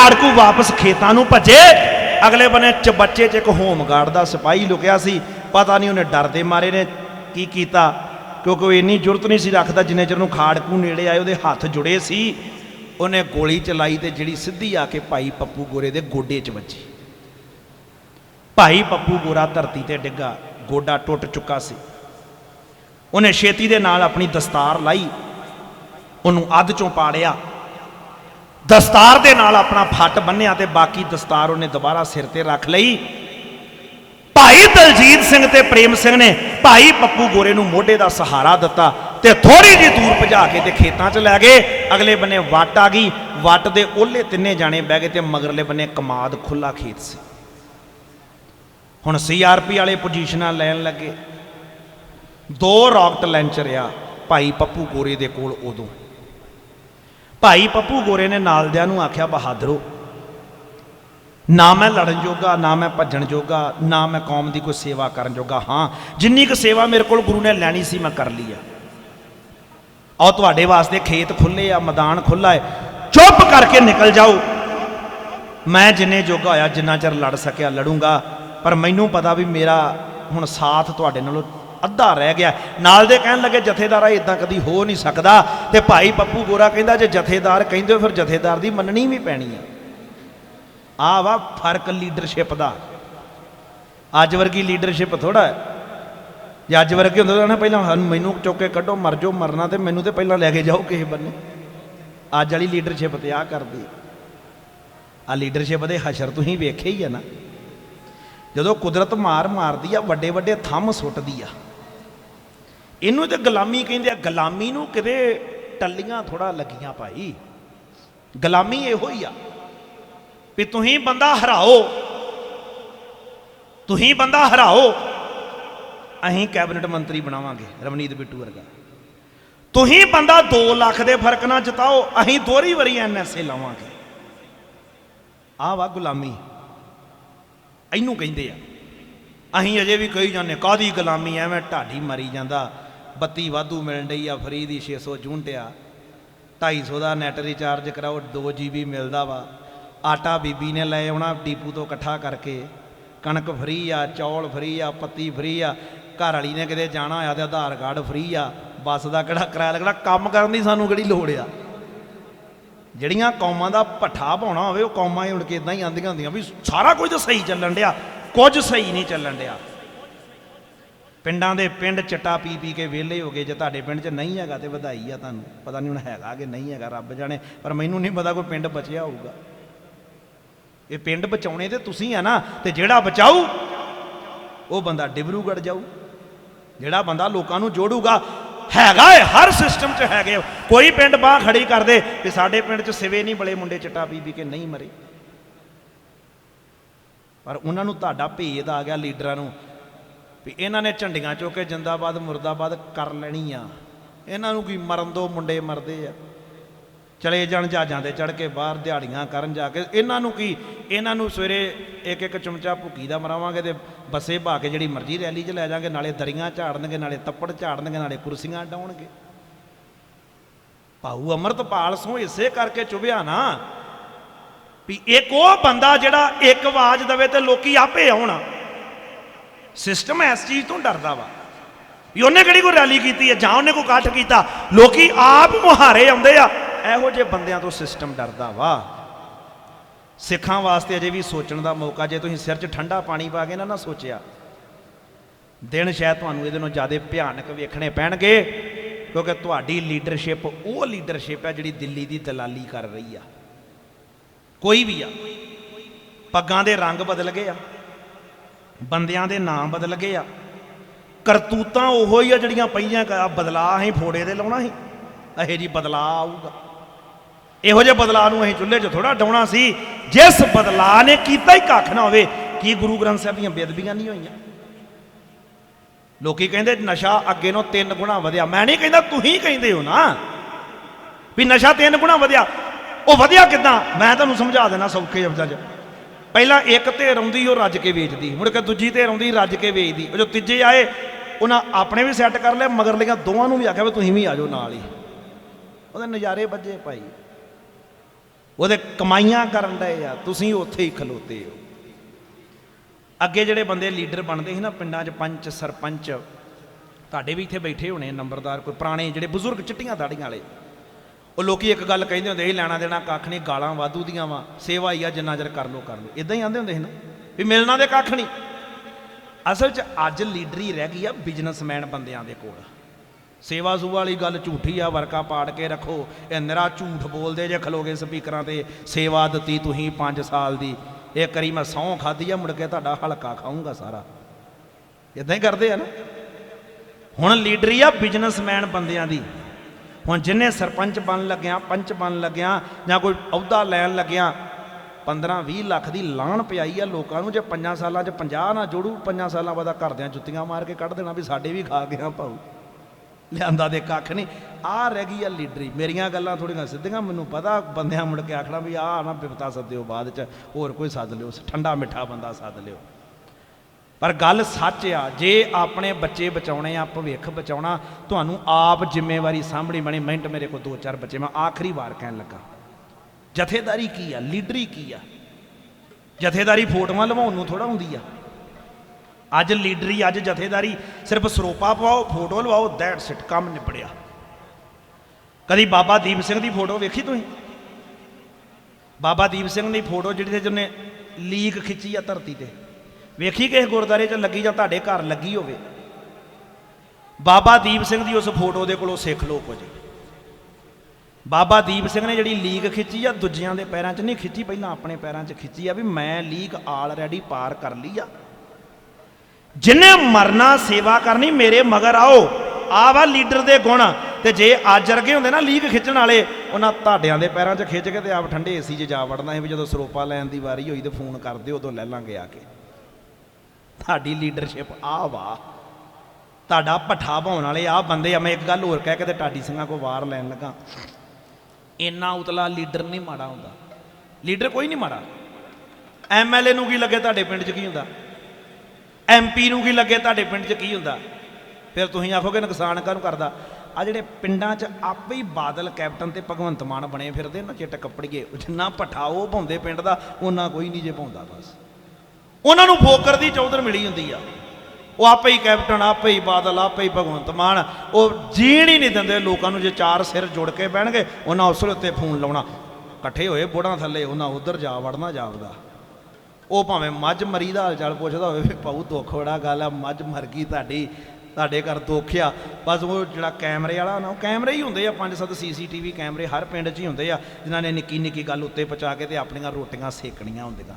ਖਾੜਕੂ ਵਾਪਸ ਖੇਤਾਂ ਨੂੰ ਭੱਜੇ। ਅਗਲੇ ਬੰਨੇ ਚ ਬੱਚੇ ਚ ਇੱਕ ਹੋਮਗਾਰਡ ਦਾ ਸਿਪਾਹੀ ਲੁਕਿਆ ਸੀ। ਪਤਾ ਨਹੀਂ ਉਹਨੇ ਡਰ ਦੇ ਮਾਰੇ ਨੇ ਕੀ ਕੀਤਾ। ਕਿਉਂਕਿ ਉਹ ਇੰਨੀ ਜੁਰਤ ਨਹੀਂ ਸੀ ਰੱਖਦਾ ਜਿੰਨੇ ਚਿਰ ਨੂੰ ਖਾੜਕੂ ਨੇੜੇ ਆਏ, ਉਹਦੇ ਹੱਥ ਜੁੜੇ ਸੀ। ਉਹਨੇ ਗੋਲੀ ਚਲਾਈ ਤੇ ਜਿਹੜੀ ਸਿੱਧੀ ਆ ਕੇ ਭਾਈ ਪੱਪੂ ਗੋਰੇ ਦੇ ਗੋਡੇ 'ਚ ਵੱਜੀ। ਭਾਈ ਪੱਪੂ ਗੋਰਾ ਧਰਤੀ ਤੇ ਡਿੱਗਾ, ਗੋਡਾ ਟੁੱਟ ਚੁੱਕਾ ਸੀ। ਉਹਨੇ ਛੇਤੀ ਦੇ ਨਾਲ ਆਪਣੀ ਦਸਤਾਰ ਲਾਈ। ਉਹਨੂੰ ਅੱਧ ਚੋਂ ਪਾੜਿਆ। ਦਸਤਾਰ ਦੇ ਨਾਲ ਆਪਣਾ ਫੱਟ ਬੰਨਿਆ ਤੇ ਬਾਕੀ ਦਸਤਾਰ ਉਹਨੇ ਦੁਬਾਰਾ ਸਿਰ ਤੇ ਰੱਖ ਲਈ। ਭਾਈ ਦਲਜੀਤ ਸਿੰਘ ਤੇ ਪ੍ਰੇਮ ਸਿੰਘ ਨੇ ਭਾਈ ਪੱਪੂ ਗੋਰੇ ਨੂੰ ਮੋਢੇ ਦਾ ਸਹਾਰਾ ਦਿੱਤਾ ਤੇ ਥੋੜੀ ਜਿਹੀ ਦੂਰ ਭਜਾ ਕੇ ਤੇ ਖੇਤਾਂ 'ਚ ਲੈ ਗਏ। ਅਗਲੇ ਬੰਨੇ ਵੱਟ ਆ ਗਈ। ਵੱਟ ਦੇ ਓਲੇ ਤਿੰਨੇ ਜਾਣੇ ਬਹਿ ਗਏ ਤੇ ਮਗਰਲੇ ਬੰਨੇ ਕਮਾਦ ਖੁੱਲਾ ਖੇਤ ਸੀ। ਹੁਣ ਸੀਆਰਪੀ ਵਾਲੇ ਪੋਜੀਸ਼ਨਾਂ ਲੈਣ ਲੱਗੇ। ਦੋ ਰਾਕਟ ਲੈਂਚਰ ਆ ਭਾਈ ਪੱਪੂ ਗੋਰੇ ਦੇ ਕੋਲ ਉਦੋਂ। ਭਾਈ ਪੱਪੂ ਗੋਰੇ ਨੇ ਨਾਲਦਿਆਂ ਨੂੰ ਆਖਿਆ, ਬਹਾਦਰੋ, ਨਾ ਮੈਂ ਲੜਨ ਜੋਗਾ, ਨਾ ਮੈਂ ਭੱਜਣ ਜੋਗਾ, ਨਾ ਮੈਂ ਕੌਮ ਦੀ ਕੋਈ ਸੇਵਾ ਕਰਨ ਜੋਗਾ। ਹਾਂ, ਜਿੰਨੀ ਕੁ ਸੇਵਾ ਮੇਰੇ ਕੋਲ ਗੁਰੂ ਨੇ ਲੈਣੀ ਸੀ, ਮੈਂ ਕਰ ਲਈ ਆ। ਆਓ ਤੁਹਾਡੇ ਵਾਸਤੇ ਖੇਤ ਖੁੱਲੇ ਆ, ਮੈਦਾਨ ਖੁੱਲਾ ਹੈ ਚੁੱਪ ਕਰਕੇ ਨਿਕਲ ਜਾਓ। ਮੈਂ ਜਿੰਨੇ ਜੋਗਾ ਹੋਇਆ, ਜਿੰਨਾ ਚਿਰ ਲੜ ਸਕਿਆ, ਲੜੂੰਗਾ। ਪਰ ਮੈਨੂੰ ਪਤਾ ਵੀ ਮੇਰਾ ਹੁਣ ਸਾਥ ਤੁਹਾਡੇ ਨਾਲੋਂ ਅੱਧਾ ਰਹਿ ਗਿਆ। ਨਾਲ ਦੇ ਕਹਿਣ ਲੱਗੇ, ਜਥੇਦਾਰਾ ਇਦਾਂ ਕਦੀ ਹੋ ਨਹੀਂ ਸਕਦਾ। ਤੇ ਭਾਈ ਪੱਪੂ ਗੋਰਾ ਕਹਿੰਦਾ, ਜੇ ਜਥੇਦਾਰ ਕਹਿੰਦੇ ਹੋ, ਫਿਰ ਜਥੇਦਾਰ ਦੀ ਮੰਨਣੀ ਵੀ ਪੈਣੀ ਆ। ਆ ਵਾ ਫ਼ਰਕ ਲੀਡਰਸ਼ਿਪ ਦਾ। ਅੱਜ ਵਰਗੀ ਲੀਡਰਸ਼ਿਪ ਥੋੜਾ ਹੈ। ਜੇ ਅੱਜ ਵਰਗੇ ਹੁੰਦੇ ਤਾਂ ਪਹਿਲਾਂ ਮੈਨੂੰ ਚੁੱਕ ਕੇ ਕੱਢੋ, ਮਰ ਜਾਓ, ਮਰਨਾ ਤੇ ਮੈਨੂੰ ਤੇ ਪਹਿਲਾਂ ਲੈ ਕੇ ਜਾਓ, ਕਿਸੇ ਬੰਨੇ। ਅੱਜ ਵਾਲੀ ਲੀਡਰਸ਼ਿਪ ਤੇ ਆ ਕਰਦੀ ਆ। ਲੀਡਰਸ਼ਿਪ ਦੇ ਹਸ਼ਰ ਤੁਸੀਂ ਵੇਖੇ ਹੀ ਆ ਨਾ। ਜਦੋਂ ਕੁਦਰਤ ਮਾਰ ਮਾਰਦੀ ਆ ਵੱਡੇ ਵੱਡੇ ਥੰਮ ਸੁੱਟਦੀ ਆ। ਇਹਨੂੰ ਤੇ ਗੁਲਾਮੀ ਕਹਿੰਦੇ ਆ। ਗੁਲਾਮੀ ਨੂੰ ਕਿਤੇ ਟੱਲੀਆਂ ਥੋੜਾ ਲੱਗੀਆਂ ਭਾਈ। ਗੁਲਾਮੀ ਇਹੋ ਹੀ ਆ ਵੀ ਤੁਸੀਂ ਬੰਦਾ ਹਰਾਓ। ਤੁਸੀਂ ਬੰਦਾ ਹਰਾਓ। ਅਸੀਂ ਕੈਬਨਿਟ ਮੰਤਰੀ ਬਣਾਵਾਂਗੇ, ਰਵਨੀਤ ਬਿੱਟੂ ਵਰਗਾ। ਤੁਸੀਂ ਬੰਦਾ 2 ਲੱਖ ਦੇ ਫ਼ਰਕ ਨਾਲ ਜਿਤਾਓ, ਅਸੀਂ ਦੋਹਰੀ ਵਾਰੀ ਐਨਐਸਏ ਲਾਵਾਂਗੇ। ਆਹ ਵਾ ਗੁਲਾਮੀ। ਇਹਨੂੰ ਕਹਿੰਦੇ ਆ। ਅਸੀਂ ਅਜੇ ਵੀ ਕਹੀ ਜਾਂਦੇ ਕਾਦੀ ਗੁਲਾਮੀ ਐਵੇਂ ਢਾਡੀ ਮਰੀ ਜਾਂਦਾ। ਬੱਤੀ ਵਾਧੂ ਮਿਲਣ ਡਈ ਆ, ਫਰੀ ਦੀ 600 ਜੂਨਟਿਆ। 250 ਦਾ ਨੈਟ ਰਿਚਾਰਜ ਕਰਾਓ 2 ਜੀਬੀ ਮਿਲਦਾ ਵਾ। ਆਟਾ ਬੀਬੀ ਨੇ ਲੈ ਆਉਣਾ, ਡੀਪੂ ਤੋਂ ਇਕੱਠਾ ਕਰਕੇ। ਕਣਕ ਫਰੀ ਆ, ਚੌਲ ਫਰੀ ਆ, ਪੱਤੀ ਫਰੀ ਆ। ਘਰ ਵਾਲੀ ਨੇ ਕਿਤੇ ਜਾਣਾ ਹੋਇਆ ਤੇ ਆਧਾਰ ਕਾਰਡ ਫਰੀ ਆ। ਬੱਸ ਦਾ ਕਿਹੜਾ ਕਿਰਾਇਆ ਲੱਗਣਾ? ਕੰਮ ਕਰਨ ਦੀ ਸਾਨੂੰ ਕਿਹੜੀ ਲੋੜ ਆ? ਜਿਹੜੀਆਂ ਕੌਮਾਂ ਦਾ ਪੱਠਾ ਪਾਉਣਾ ਹੋਵੇ, ਉਹ ਕੌਮਾਂ ਹੀ ਉੜ ਕੇ ਇਦਾਂ ਹੀ ਆਂਦੀਆਂ ਹੁੰਦੀਆਂ ਵੀ ਸਾਰਾ ਕੁਝ ਤਾਂ ਸਹੀ ਚੱਲਣ ਡਿਆ, ਕੁਝ ਸਹੀ ਨਹੀਂ ਚੱਲਣ ਡਿਆ। ਪਿੰਡਾਂ ਦੇ ਪਿੰਡ ਚਟਾ ਪੀ ਪੀ ਕੇ ਵਿਹਲੇ ਹੋ ਗਏ ਜੇ ਤੁਹਾਡੇ ਪਿੰਡ 'ਚ ਨਹੀਂ ਹੈਗਾ ਤੇ ਵਧਾਈ ਆ ਤੁਹਾਨੂੰ। ਪਤਾ ਨਹੀਂ ਹੁਣ ਹੈਗਾ ਕਿ ਨਹੀਂ ਹੈਗਾ, ਰੱਬ ਜਾਣੇ, ਪਰ ਮੈਨੂੰ ਨਹੀਂ ਪਤਾ ਕੋਈ ਪਿੰਡ ਬਚਿਆ ਹੋਊਗਾ। ਇਹ ਪਿੰਡ ਬਚਾਉਣੇ ਤੇ ਤੁਸੀਂ ਆ ਨਾ, ਤੇ ਜਿਹੜਾ ਬਚਾਊ, ਉਹ ਬੰਦਾ ਡਿਬਰੂਗੜ ਜਾਊ। ਜਿਹੜਾ ਬੰਦਾ ਲੋਕਾਂ ਨੂੰ ਜੋੜੂਗਾ, ਹੈਗਾ ਏ ਹਰ ਸਿਸਟਮ 'ਚ ਹੈਗੇ ਕੋਈ ਪਿੰਡ ਬਾਹ ਖੜੀ ਕਰਦੇ ਕਿ ਸਾਡੇ ਪਿੰਡ 'ਚ ਸਿਵੇ ਨਹੀਂ ਬੜੇ ਮੁੰਡੇ ਚਟਾ ਪੀ ਪੀ ਕੇ ਨਹੀਂ ਮਰੇ। ਪਰ ਉਹਨਾਂ ਨੂੰ ਤੁਹਾਡਾ ਭੇਦ ਆ ਗਿਆ ਲੀਡਰਾਂ ਨੂੰ। ਵੀ ਇਹਨਾਂ ਨੇ ਝੰਡੀਆਂ ਚੁੱਕ ਕੇ ਜਿੰਦਾਬਾਦ, ਮੁਰਦਾਬਾਦ ਕਰ ਲੈਣੀ ਆ ਇਹਨਾਂ ਨੂੰ ਕੀ ਮਰਨ ਦੋ ਮੁੰਡੇ ਮਰਦੇ ਆ। ਚਲੇ ਜਾਣ ਜਹਾਜ਼ਾਂ ਤੇ ਚੜ ਕੇ ਬਾਹਰ ਦਿਹਾੜੀਆਂ ਕਰਨ ਜਾ ਕੇ। ਇਹਨਾਂ ਨੂੰ ਕੀ? ਇਹਨਾਂ ਨੂੰ ਸਵੇਰੇ ਇੱਕ ਇੱਕ ਚਮਚਾ ਭੁੱਕੀ ਦਾ ਮਰਾਵਾਂਗੇ ਤੇ ਬੱਸੇ ਭਾ ਕੇ ਜਿਹੜੀ ਮਰਜ਼ੀ ਰੈਲੀ 'ਚ ਲੈ ਜਾਾਂਗੇ, ਨਾਲੇ ਦਰੀਆਂ ਝਾੜਨਗੇ, ਨਾਲੇ ਤੱਪੜ ਝਾੜਨਗੇ, ਨਾਲੇ ਕੁਰਸੀਆਂ ਡਾਉਣਗੇ। ਭਾਊ ਅਮਰਤਪਾਲ ਸੋ ਇਸੇ ਕਰਕੇ ਚੁਭਿਆ ਨਾ ਵੀ ਇੱਕ ਉਹ ਬੰਦਾ ਜਿਹੜਾ ਇੱਕ ਆਵਾਜ਼ ਦਵੇ ਤੇ ਲੋਕੀ ਆਪੇ ਆਉਣ। ਸਿਸਟਮ ਇਸ ਚੀਜ਼ ਤੋਂ ਡਰਦਾ ਵਾ ਵੀ ਉਹਨੇ ਕਿਹੜੀ ਕੋਈ ਰੈਲੀ ਕੀਤੀ ਹੈ, ਜਾਂ ਉਹਨੇ ਕੋਈ ਇਕੱਠ ਕੀਤਾ। ਲੋਕੀ ਆਪ ਮੁਹਾਰੇ ਆਉਂਦੇ ਆ। ਇਹੋ ਜਿਹੇ ਬੰਦਿਆਂ ਤੋਂ ਸਿਸਟਮ ਡਰਦਾ ਵਾ। ਸਿੱਖਾਂ ਵਾਸਤੇ ਅਜੇ ਵੀ ਸੋਚਣ ਦਾ ਮੌਕਾ, ਜੇ ਤੁਸੀਂ ਸਿਰ 'ਚ ਠੰਡਾ ਪਾਣੀ ਪਾ ਕੇ ਨਾ ਨਾ ਸੋਚਿਆ। ਦਿਨ ਸ਼ਾਇਦ ਤੁਹਾਨੂੰ ਇਹਦੇ ਨਾਲੋਂ ਜ਼ਿਆਦਾ ਭਿਆਨਕ ਵੇਖਣੇ ਪੈਣਗੇ, ਕਿਉਂਕਿ ਤੁਹਾਡੀ ਲੀਡਰਸ਼ਿਪ ਉਹ ਲੀਡਰਸ਼ਿਪ ਹੈ ਜਿਹੜੀ ਦਿੱਲੀ ਦੀ ਦਲਾਲੀ ਕਰ ਰਹੀ ਆ। ਕੋਈ ਵੀ ਆ। ਪੱਗਾਂ ਦੇ ਰੰਗ ਬਦਲ ਗਏ ਆ। ਬੰਦਿਆਂ ਦੇ ਨਾਮ ਬਦਲ ਗਏ ਆ। ਕਰਤੂਤਾਂ ਉਹੋ ਹੀ ਆ ਜਿਹੜੀਆਂ ਪਈਆਂ ਆ, ਬਦਲਾ ਅਸੀਂ ਫੋੜੇ ਦੇ ਲਾਉਣਾ ਸੀ। ਇਹੋ ਜੀ ਬਦਲਾਅ ਆਊਗਾ। ਇਹੋ ਜਿਹੇ ਬਦਲਾਅ ਨੂੰ ਅਸੀਂ ਚੁੱਲ੍ਹੇ 'ਚ ਥੋੜਾ ਡਾਉਣਾ ਸੀ। ਜਿਸ ਬਦਲਾਅ ਨੇ ਕੀਤਾ ਹੀ ਕੱਖ ਨਾ ਹੋਵੇ, ਕੀ ਗੁਰੂ ਗ੍ਰੰਥ ਸਾਹਿਬ ਦੀਆਂ ਬੇਅਦਬੀਆਂ ਨਹੀਂ ਹੋਈਆਂ? ਲੋਕੀ ਕਹਿੰਦੇ ਨਸ਼ਾ ਅੱਗੇ ਨੂੰ ਤਿੰਨ ਗੁਣਾ ਵਧਿਆ। ਮੈਂ ਨਹੀਂ ਕਹਿੰਦਾ ਤੁਸੀਂ ਕਹਿੰਦੇ ਹੋ ਨਾ। ਵੀ ਨਸ਼ਾ ਤਿੰਨ ਗੁਣਾ ਵਧਿਆ। ਉਹ ਵਧਿਆ ਕਿਦਾਂ? ਮੈਂ ਤੁਹਾਨੂੰ ਸਮਝਾ ਦੇਣਾ ਸੌਖੇ ਸ਼ਬਦਾਂ 'ਚ। ਪਹਿਲਾਂ ਇੱਕ ਧਿਰ ਆਉਂਦੀ ਉਹ ਰੱਜ ਕੇ ਵੇਚਦੀ, ਮੁੜ ਕੇ ਦੂਜੀ ਧਿਰ ਆਉਂਦੀ ਰੱਜ ਕੇ ਵੇਚਦੀ। ਉਹ ਜੋ ਤੀਜੇ ਆਏ, ਉਹਨਾਂ ਆਪਣੇ ਵੀ ਸੈੱਟ ਕਰ ਲਿਆ, ਮਗਰ ਲਈਆਂ ਦੋਵਾਂ ਨੂੰ ਵੀ ਆਖਿਆ ਵੀ ਤੁਸੀਂ ਵੀ ਆ ਜਾਓ ਨਾਲ ਹੀ। ਉਹਦੇ ਨਜ਼ਾਰੇ ਵੱਜੇ ਭਾਈ। ਉਹਦੇ ਕਮਾਈਆਂ ਕਰਨ ਡਏ ਆ, ਤੁਸੀਂ ਉੱਥੇ ਹੀ ਖਲੋਤੇ ਹੋ। ਅੱਗੇ ਜਿਹੜੇ ਬੰਦੇ ਲੀਡਰ ਬਣਦੇ ਸੀ ਨਾ, ਪਿੰਡਾਂ 'ਚ ਪੰਚ, ਸਰਪੰਚ, ਤੁਹਾਡੇ ਵੀ ਇੱਥੇ ਬੈਠੇ ਹੋਣੇ ਨੰਬਰਦਾਰ, ਕੋਈ ਪੁਰਾਣੇ ਜਿਹੜੇ ਬਜ਼ੁਰਗ ਚਿੱਟੀਆਂ ਦਾੜੀਆਂ ਵਾਲੇ। ਉਹ ਲੋਕੀ ਇੱਕ ਗੱਲ ਕਹਿੰਦੇ ਹੁੰਦੇ ਸੀ, ਲੈਣਾ ਦੇਣਾ ਕੱਖ ਨਹੀਂ, ਗਾਲਾਂ ਵਾਧੂ ਦੀਆਂ ਵਾ, ਸੇਵਾ ਹੀ ਆ, ਜਿੰਨਾ ਚਿਰ ਕਰ ਲੋ ਕਰ ਲੋ ਇਦਾਂ ਹੀ ਆਂਦੇ ਹੁੰਦੇ ਸੀ ਨਾ, ਵੀ ਮਿਲਣਾ ਦੇ ਕੱਖ ਨਹੀਂ। ਅਸਲ 'ਚ ਅੱਜ ਲੀਡਰੀ ਰਹਿ ਗਈ ਆ ਬਿਜ਼ਨਸਮੈਨ ਬੰਦਿਆਂ ਦੇ ਕੋਲ। ਸੇਵਾ ਸੂਵਾ ਵਾਲੀ ਗੱਲ ਝੂਠੀ ਆ, ਵਰਕਾ ਪਾੜ ਕੇ ਰੱਖੋ। ਇਹ ਨਿਰਾ ਝੂਠ ਬੋਲਦੇ ਜੇ ਖਲੋਗੇ ਸਪੀਕਰਾਂ ਤੇ, ਸੇਵਾ ਦਿੱਤੀ ਤੁਸੀਂ 5 ਸਾਲ ਦੀ। ਇਹ ਕਰੀ ਮੈਂ ਸਹੁੰ ਖਾਧੀ ਆ, ਮੁੜ ਕੇ ਤੁਹਾਡਾ ਹਲਕਾ ਖਾਊਂਗਾ ਸਾਰਾ। ਇਦਾਂ ਹੀ ਕਰਦੇ ਆ ਨਾ। ਹੁਣ ਲੀਡਰੀ ਆ ਬਿਜ਼ਨਸਮੈਨ ਬੰਦਿਆਂ ਦੀ। ਹੁਣ ਜਿੰਨੇ ਸਰਪੰਚ ਬਣ ਲੱਗਿਆ, ਪੰਚ ਬਣ ਲੱਗਿਆ, ਜਾਂ ਕੋਈ ਅਹੁਦਾ ਲੈਣ ਲੱਗਿਆ 15 20 ਲੱਖ ਦੀ ਲਾਣ ਪਿਆਈ ਆ ਲੋਕਾਂ ਨੂੰ, ਜੇ 5 ਸਾਲਾਂ 'ਚ 50 ਨਾ ਜੋੜੂ 5 ਸਾਲਾਂ ਬਾਅਦ ਘਰਦਿਆਂ ਜੁੱਤੀਆਂ ਮਾਰ ਕੇ ਕੱਢ ਦੇਣਾ ਵੀ ਸਾਡੇ ਵੀ ਖਾ ਗਿਆ ਭਾਊ। ਲਿਆਂਦਾ ਦੇ ਕੱਖ ਨਹੀਂ। ਆ ਰਹਿ ਗਈ ਆ ਲੀਡਰੀ। ਮੇਰੀਆਂ ਗੱਲਾਂ ਥੋੜੀਆਂ ਸਿੱਧੀਆਂ, ਮੈਨੂੰ ਪਤਾ, ਬੰਦਿਆਂ ਮੁੜ ਕੇ ਆਖਣਾ ਵੀ ਆਹ ਨਾ ਬਿਪਤਾ ਸੱਦਿਓ ਬਾਅਦ 'ਚ, ਹੋਰ ਕੋਈ ਸੱਦ ਲਿਓ, ਠੰਡਾ ਮਿੱਠਾ ਬੰਦਾ ਸੱਦ ਲਿਓ। ਪਰ ਗੱਲ ਸੱਚ ਆ, ਜੇ ਆਪਣੇ ਬੱਚੇ ਬਚਾਉਣੇ ਆ, ਭਵਿੱਖ ਬਚਾਉਣਾ, ਤੁਹਾਨੂੰ ਆਪ ਜ਼ਿੰਮੇਵਾਰੀ ਸਾਂਭਣੀ ਬਣੀ। ਮਿੰਟ ਮੇਰੇ ਕੋਲ ਦੋ ਚਾਰ ਬੱਚੇ, ਮੈਂ ਆਖਰੀ ਵਾਰ ਕਹਿਣ ਲੱਗਾ। ਜਥੇਦਾਰੀ ਕੀ ਆ? ਲੀਡਰੀ ਕੀ ਆ? ਜਥੇਦਾਰੀ ਫੋਟੋਆਂ ਲਵਾਉਣ ਨੂੰ ਥੋੜਾ ਹੁੰਦੀ ਆ। ਅੱਜ ਲੀਡਰੀ, ਅੱਜ ਜਥੇਦਾਰੀ, ਸਿਰਫ ਸਰੋਪਾ ਪਾਓ ਫੋਟੋ ਲਵਾਓ ਦੈਟਸ ਇਟ ਕੰਮ ਨਿਬੜਿਆ। ਕਦੀ ਬਾਬਾ ਦੀਪ ਸਿੰਘ ਦੀ ਫੋਟੋ ਵੇਖੀ ਤੁਸੀਂ? ਬਾਬਾ ਦੀਪ ਸਿੰਘ ਦੀ ਫੋਟੋ ਜਿਹੜੀ ਤੇ ਜਿਹਨੇ ਲੀਕ ਖਿੱਚੀ ਆ ਧਰਤੀ ਤੇ। ਵੇਖੀ ਕਿਸੇ ਗੁਰਦਾਰੇ 'ਚ ਲੱਗੀ ਜਾਂ ਤੁਹਾਡੇ ਘਰ ਲੱਗੀ ਹੋਵੇ। ਬਾਬਾ ਦੀਪ ਸਿੰਘ ਦੀ ਉਸ ਫੋਟੋ ਦੇ ਕੋਲੋਂ ਸਿੱਖ ਲਓ ਕੁਝ। ਬਾਬਾ ਦੀਪ ਸਿੰਘ ਨੇ ਜਿਹੜੀ ਲੀਕ ਖਿੱਚੀ ਆ, ਦੂਜਿਆਂ ਦੇ ਪੈਰਾਂ 'ਚ ਨਹੀਂ ਖਿੱਚੀ, ਪਹਿਲਾਂ ਆਪਣੇ ਪੈਰਾਂ 'ਚ ਖਿੱਚੀ ਆ ਵੀ ਮੈਂ ਲੀਕ ਆਲਰੇਡੀ ਪਾਰ ਕਰ ਲਈ ਆ। ਜਿੰਨੇ ਮਰਨਾ ਸੇਵਾ ਕਰਨੀ ਮੇਰੇ ਮਗਰ ਆਓ, ਆ ਵਾ ਲੀਡਰ ਦੇ ਗੁਣ। ਤੇ ਜੇ ਅੱਜ ਵਰਗੇ ਹੁੰਦੇ ਨਾ ਲੀਕ ਖਿੱਚਣ ਵਾਲੇ, ਉਹਨਾਂ ਤੁਹਾਡਿਆਂ ਦੇ ਪੈਰਾਂ 'ਚ ਖਿੱਚ ਕੇ ਤੇ ਆਪ ਠੰਡੇ ਏਸੀ 'ਚ ਜਾ ਵੜਨਾ ਸੀ ਵੀ ਜਦੋਂ ਸਰੋਪਾ ਲੈਣ ਦੀ ਵਾਰੀ ਹੋਈ ਤੇ ਫੋਨ ਕਰ ਦਿਓ, ਉਦੋਂ ਲੈ ਲਾਂਗੇ ਆ ਕੇ। ਤੁਹਾਡੀ ਲੀਡਰਸ਼ਿਪ ਆ ਵਾ। ਤੁਹਾਡਾ ਪੱਠਾ ਭਾਉਣ ਵਾਲੇ ਆ ਬੰਦੇ ਆ, ਮੈਂ ਇੱਕ ਗੱਲ ਹੋਰ ਕਹਿ ਕੇ ਤੇ ਟਾਡੀ ਸਿੰਘਾਂ ਕੋ ਵਾਰ ਲੈਣ ਲੱਗਾ। ਇੰਨਾ ਉਤਲਾ ਲੀਡਰ ਨਹੀਂ ਮਾੜਾ ਹੁੰਦਾ। ਲੀਡਰ ਕੋਈ ਨਹੀਂ ਮਾੜਾ। ਐਮਐਲਏ ਨੂੰ ਕੀ ਲੱਗੇ ਤੁਹਾਡੇ ਪਿੰਡ 'ਚ ਕੀ ਹੁੰਦਾ? ਐਮਪੀ ਨੂੰ ਕੀ ਲੱਗੇ ਤੁਹਾਡੇ ਪਿੰਡ 'ਚ ਕੀ ਹੁੰਦਾ? ਫਿਰ ਤੁਸੀਂ ਆਖੋਗੇ ਨੁਕਸਾਨ ਕਾਹਨੂੰ ਕਰਦਾ? ਆ ਜਿਹੜੇ ਪਿੰਡਾਂ 'ਚ ਆਪੇ ਹੀ ਬਾਦਲ, ਕੈਪਟਨ ਤੇ ਭਗਵੰਤ ਮਾਨ ਬਣੇ ਫਿਰਦੇ ਨਾ, ਚਿੱਟ ਕੱਪੜੀਏ, ਜਿੰਨਾ ਪੱਠਾ ਉਹ ਪਾਉਂਦੇ ਪਿੰਡ ਦਾ, ਉਹਨਾਂ ਕੋਈ ਨਹੀਂ ਜੇ ਪਾਉਂਦਾ ਬਸ। ਉਹਨਾਂ ਨੂੰ ਫੋਕਰ ਦੀ ਚੌਧਰ ਮਿਲੀ ਹੁੰਦੀ ਆ। ਉਹ ਆਪੇ ਹੀ ਕੈਪਟਨ, ਆਪੇ ਹੀ ਬਾਦਲ, ਆਪੇ ਹੀ ਭਗਵੰਤ ਮਾਨ, ਉਹ ਜੀਣ ਹੀ ਨਹੀਂ ਦਿੰਦੇ ਲੋਕਾਂ ਨੂੰ ਜੇ ਚਾਰ ਸਿਰ ਜੁੜ ਕੇ ਬਹਿਣਗੇ, ਉਹਨਾਂ ਉਸ ਉੱਤੇ ਫੋਨ ਲਾਉਣਾ। ਇਕੱਠੇ ਹੋਏ ਬੋੜਾਂ ਥੱਲੇ, ਉਹਨਾਂ ਉਧਰ ਜਾ ਵੜਨਾ ਜਾਪਦਾ। ਉਹ ਭਾਵੇਂ ਮੱਝ ਮਰੀ ਦਾ ਹਾਲ ਚਾਲ ਪੁੱਛਦਾ ਹੋਵੇ, ਵੀ ਪਾਉ ਦੁੱਖ ਬੜਾ ਗੱਲ ਆ, ਮੱਝ ਮਰ ਗਈ ਤੁਹਾਡੀ, ਤੁਹਾਡੇ ਘਰ ਦੁੱਖ ਆ। ਬਸ ਉਹ ਜਿਹੜਾ ਕੈਮਰੇ ਵਾਲਾ ਨਾ, ਉਹ ਕੈਮਰੇ ਹੀ ਹੁੰਦੇ ਆ, ਪੰਜ ਸੱਤ ਸੀਸੀਟੀਵੀ ਕੈਮਰੇ ਹਰ ਪਿੰਡ 'ਚ ਹੀ ਹੁੰਦੇ ਆ, ਜਿਨ੍ਹਾਂ ਨੇ ਨਿੱਕੀ ਨਿੱਕੀ ਗੱਲ ਉੱਤੇ ਪਹੁੰਚਾ ਕੇ ਤੇ ਆਪਣੀਆਂ ਰੋਟੀਆਂ ਸੇਕਣੀਆਂ ਹੁੰਦੀਆਂ।